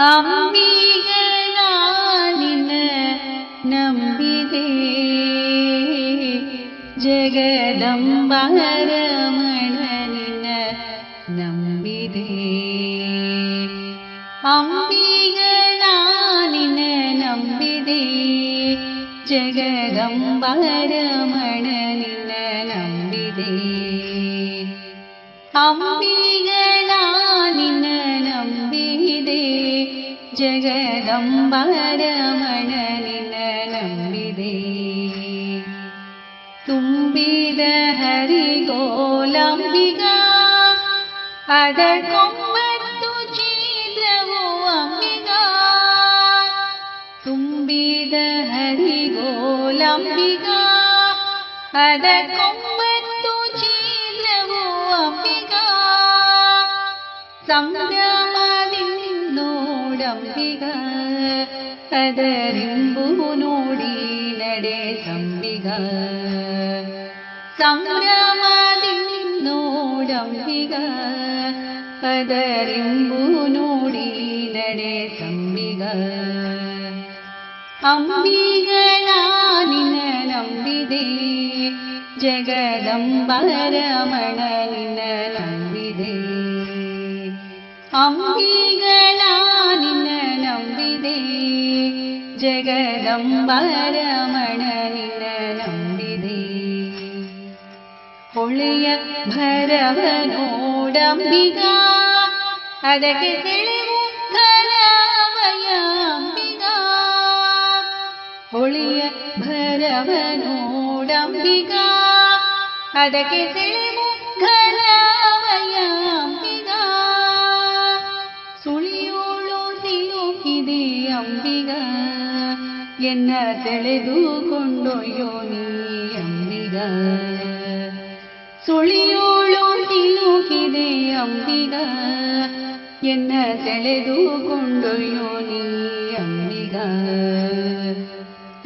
അംബിക നാനിന് നമ്പിതേ. ജഗദംബരമണനിന നമ്പിതേ. അംബിക നാനിന നമ്പിതേ. ജഗദംബരമണനിന നമ്പിതേ. അംബിക ಜಗದಂಬರಮಣನಿನ ನಂಬಿದೆ ತುಂಬಿದ ಹರಿಗೋಲಂಬಿಗ ಅದಕ್ಕೊಂಬತ್ತು ಚೀಲವು ಅಂಬಿಗ ತುಂಬಿದ ಹರಿಗೋಲಂಬಿಗ ಅದಕ್ಕೊಂಬತ್ತು ಚೀಲವು ಅಂಬಿಗ ಸಂಭ್ರಮದಿಂದೋಡಂಬಿಗ ಅದರಿಂಬು ನೋಡಿ ನಡೆ ಸಂಬಿಗ ಸಂಭ್ರಮದಿಂದೋಡಂಬಿಗ ಅದರಿಂಬು ನೋಡಿ ನಡೆ ಸಂಬಿಗ ಅಂಬಿಗಳ ನಿನ್ನ ನಂಬಿದೆ ಜಗದಂಬರಮಣ ನಿನ್ನ ನಂಬಿದೆ ಅಂಬಿಗಳ ജഗദംബരമണ നിന്ന നമ്പിതി ഒളിയ ഭരവനോടംബിക അതൊക്കെ തെളിവു ധരാമയാംബിക ഒളിയ ഭരവനോടംബിക അതൊക്കെ തെളിവ് ಎನ್ನ ಸೆಳೆದುಕೊಂಡೊಯ್ಯೋ ನೀ ಅಂಬಿಗ ಸುಳಿಯೋಳು ತಿಳುಕಿದೆ ಅಂಬಿಗ ಎನ್ನ ಸೆಳೆದುಕೊಂಡೊಯ್ಯೋ ನೀ ಅಂಬಿಗ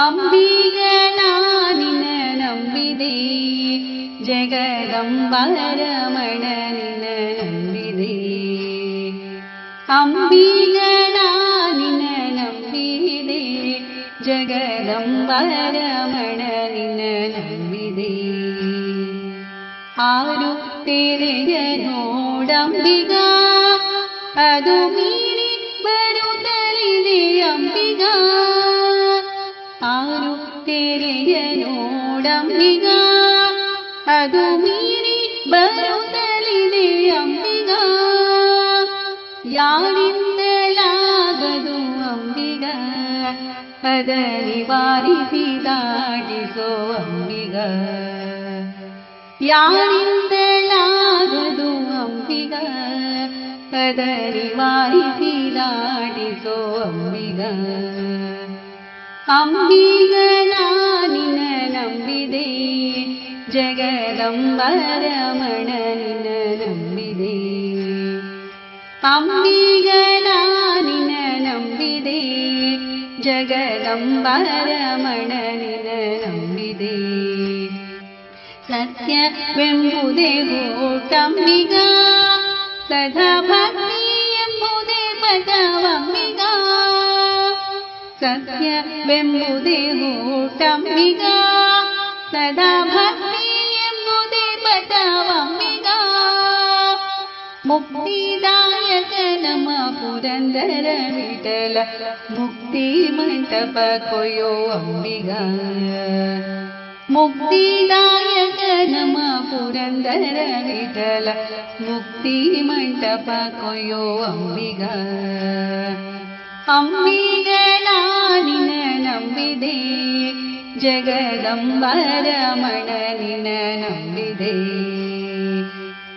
ಅಂಬಿಗ ನಾನಿನ ನಂಬಿದೆ ಜಗದಂಬರಮಣ ನಿನ ನಂಬಿದೆ ಅಂಬಿಗ പരമരമണ നിന നമ്മിതേ ആരു തെളിയനോടംബിക അതു മീറി വരുതലിതേ അംബിക. ആരു തെളിയനോടംബിക അതു മീറി വരുതലിതേ അംബിക. യാരിൻ ಹಗಲಿ ಬಾರಿಸಿ ದಾಟಿಸೋ ಅಂಬಿಗ ಯಾರಿಂದಲಾಗದು ಅಂಬಿಗ ಹಗಲಿ ಬಾರಿಸಿ ದಾಟಿಸೋ ಅಂಬಿಗ ಅಂಬಿಗ ನಾನಿನ ನಂಬಿದೆ ಜಗದಂಬರಮಣನಿನ ನಂಬಿದೆ. ಅಂಬಿಗ ನಾನು ಜಗದಂಬರಮಣ ನಿನ ನಂಬಿದೆ ಸತ್ಯವೆಂಬುದೇ ಗೋಟಂಬಿಗ ಸದಾ ಭಕ್ತಿ ಎಂಬುದೇ ಪದವಂಬಿಗ ಸತ್ಯವೆಂಬುದೇ ಗೋಟಂಬಿಗ ಸದಾ ಭಕ್ತಿ മുക്തിദായക നമ പുരന്ദര വിട്ടല മുക്തി മണ്ഡപ കൊയോ അംബിക മുക്തിദായക നമ പുരന്ദര വിട്ടല മുക്തി മണ്ഡപ കൊയോ അംബിക അംബികളാനിന നമ്പിതേ ജഗദംബരമണ നിന നമ്പിതേ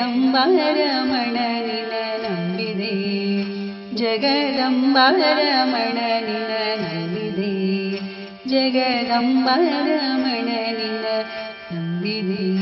ಜಗದಂಬರಮಣ ನಿನ ನಂಬಿದೆ ಜಗದಂಬರಮಣ ನಿನ ನಂಬಿದೆ ಜಗದಂಬರಮಣ ನಿನ ನಂಬಿದೆ